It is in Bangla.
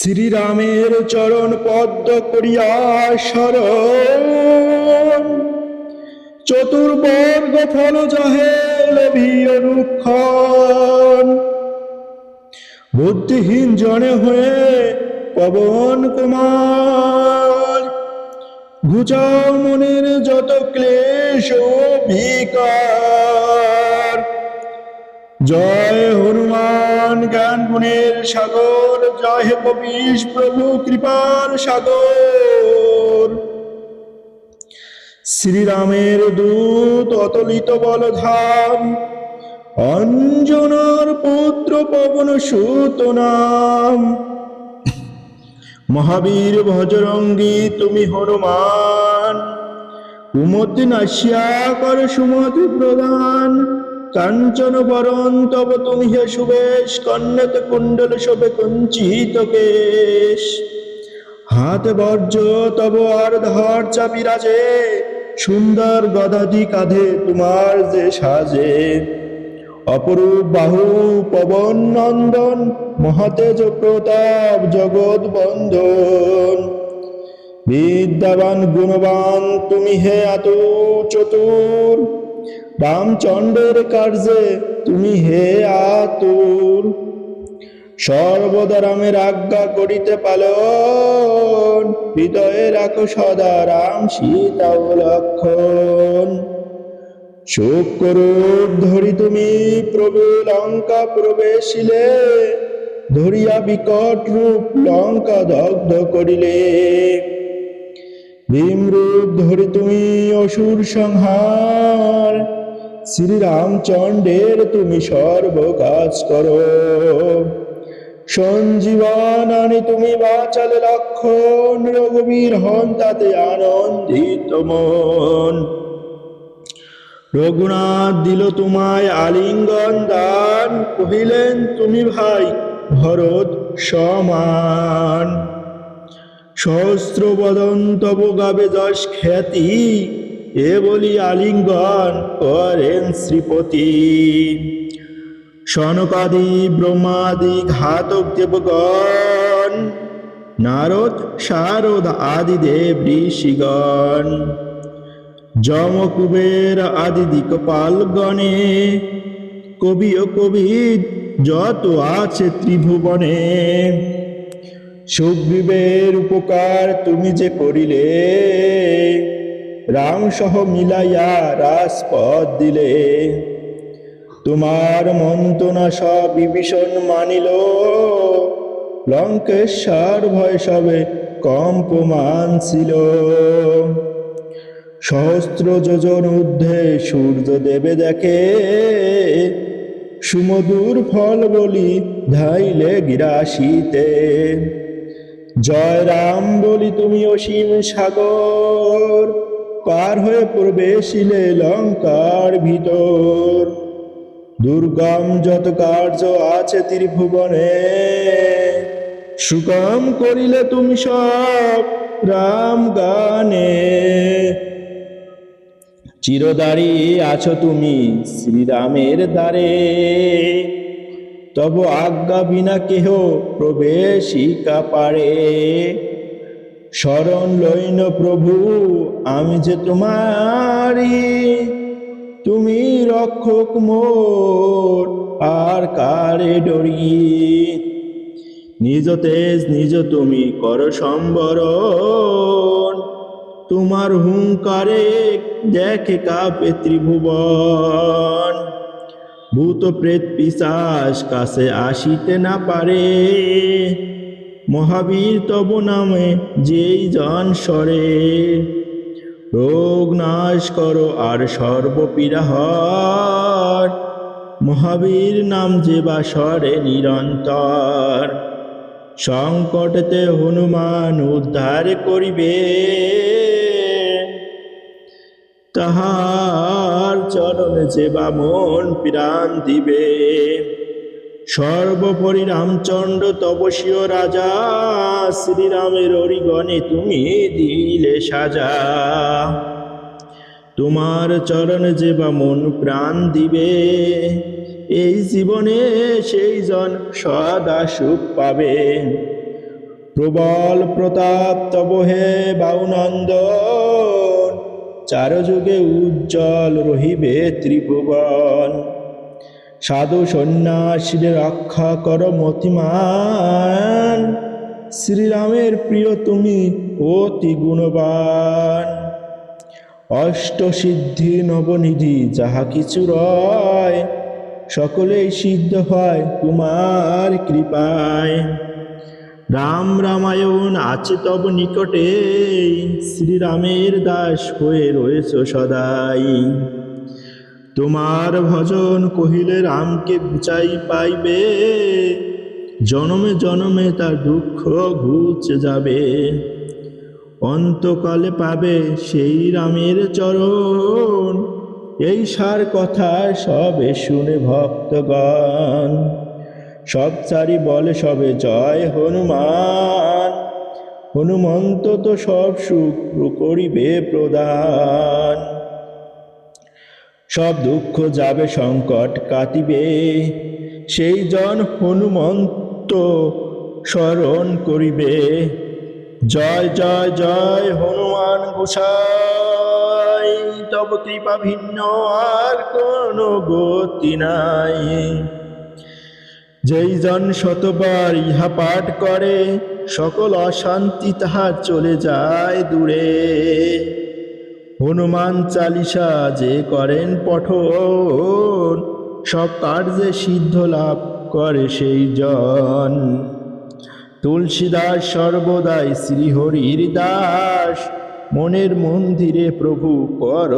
শ্রীরামের চরণ পদ্ম করিয়া শরণ। চতুর্বর্গ ফল যাহে লভি বুদ্ধিহীন জনে হয়ে পবন কুমার। ঘুচাও মনের যত ক্লেশ ও বিকার। জয় হনুমান। জ্ঞান গুণের সাগর, জয় হে কবিশ প্রভু, কৃপার সাগর। শ্রীরামের দূত অতলিত বলধাম, অঞ্জনার পুত্র পবন সুত নাম। মহাবীর ভজরঙ্গী, তুমি হনুমান কুমতি নাশিয়া কর সুমতি প্রদান। কাঞ্চন বরণ, তব তুমি হে সুবেশ কন্যাতে কুণ্ডল শোভে কঞ্চিত কেশ। হাতে বর্জ তব আর ধর চাপিরাজে সুন্দর গদাদি কাঁধে তোমার যে সাজে। অপরূপ বাহু, পবন, নন্দন, মহাতেজ প্রতাপ, জগৎ বন্ধন। বিদ্যাবান, গুণবান, তুমি হে আত চতুর। রামচন্দ্রের কার্যে তুমি হে আতুর সর্বদা রামের আজ্ঞা করিতে পালন, হৃদয়ে রাখো সদা রাম সীতা লক্ষণ। শোক করুপ ধরি তুমি প্রভু, লঙ্কা প্রবেশিলে। ধরিয়া বিকট রূপ লঙ্কা দগ্ধ করিলে। ভীম রূপ ধরি তুমি অসুর সংহার। শ্রীরামচন্দ্রের তুমি সর্ব কাজ করো। সঞ্জীবন তুমি বাঁচালে লক্ষণ, রঘুবীর হন তাতে আনন্দিত মন। রঘুনাথ দিল তোমায় আলিঙ্গন দান, কহিলেন, তুমি ভাই ভরত সমান। সহস্র বদন তব গাবে যশ খ্যাতি এ বলি আলিঙ্গন করেন শ্রীপতি। সনকাদি ব্রহ্মাদি ঘাতক দেবগণ, নারদ, শারদ আদি দেব ঋষিগণ। যম কুবের আদি দিকপাল গণে কবি ও কবি যত আছে ত্রিভুবনে। সুগ্রীবের উপকার তুমি যে করিলে রাম সহ মিলাইয়া রাজপথ দিলে। তোমার মন্ত্রণা সব বিভীষণ মানিল, লঙ্কেশ্বর ভয় সবে কম্পমান ছিল। সহস্র যোজন ঊর্ধ্বে সূর্য দেবে দেখে, সুমধুর ফল বলি ধাইলে গিরাশিতে জয় রাম বলি তুমি অসীম সাগর। পার হয়ে প্রবেশিলে লঙ্কার ভিতর। দুর্গম যত কার্য আছে ত্রিভুবনে, সুগম করিলে তুমি সব রাম গানে। চিরদারি আছো তুমি শ্রীরামের দ্বারে। তব আজ্ঞা বিনা কেহ প্রবেশিকা পারে। শরণ লইন প্রভু, আমি যে তোমারি তুমি রক্ষক মোর আর কারে ডরি নিজ তেজ, নিজ তুমি কর সম্বরণ। তোমার হুঙ্কারে দেখে কাপে ত্রিভুবন। ভূত প্রেত পিসাস কাছে আসিতে না পারে। মহাবীর তব নামে যেই জন সরে। রোগ নাশ করো আর সর্বপীড়াহর মহাবীর নাম যে বা সরে নিরন্তর। সংকটতে হনুমান উদ্ধার করিবে। তাহার চরণে যে বা মন প্রাণ দিবে। সর্বোপরি রামচন্দ্র তপসীয় রাজা, শ্রীরামের অরিগণে তুমি দিলে সাজা। তোমার চরণে যে বা মন প্রাণ দিবে, এই জীবনে সেই জন সদা সুখ পাবে। প্রবল প্রতাপ তব হে বাউনন্দন চারযুগে উজ্জ্বল রহিবে ত্রিভুবন। সাধু সন্ন্যাসীর রক্ষা কর মতিমান। শ্রীরামের প্রিয় তুমি অতি গুণবান। অষ্টসিদ্ধি নবনিধি যাহা কিছু রয়, সকলেই সিদ্ধ হয় তোমার কৃপায়। রাম রামায়ণ আছে তব নিকটে। শ্রীরামের দাস হয়ে রয়েছ সদাই। তোমার ভজন কহিলে রামকে বুঝাই পাইবে। জনমে জনমে তার দুঃখ ঘুচে যাবে। অন্তকালে পাবে সেই রামের চরণ। এই সার কথা সবে শুনে ভক্তগণ। সব চারি বলে সবে জয় হনুমান। হনুমন্ত তো সব সুখ করিবে প্রদান। সব দুঃখ যাবে সংকট কাটিবে। সেই জন হনুমন্ত স্মরণ করিবে। জয় জয় জয় হনুমান গোসাই। তব কৃপা ভিন্ন আর কোন গতি নাই। যেই জন শতবার ইহা পাঠ করে, সকল অশান্তি তাহার চলে যায় দূরে। হনুমান চালিসা যে করেন পঠন, সব কার্যে সিদ্ধ লাভ করে সেই জন। তুলসীদাস সর্বদাই শ্রীহরির দাস, মনের মন্দিরে প্রভু কর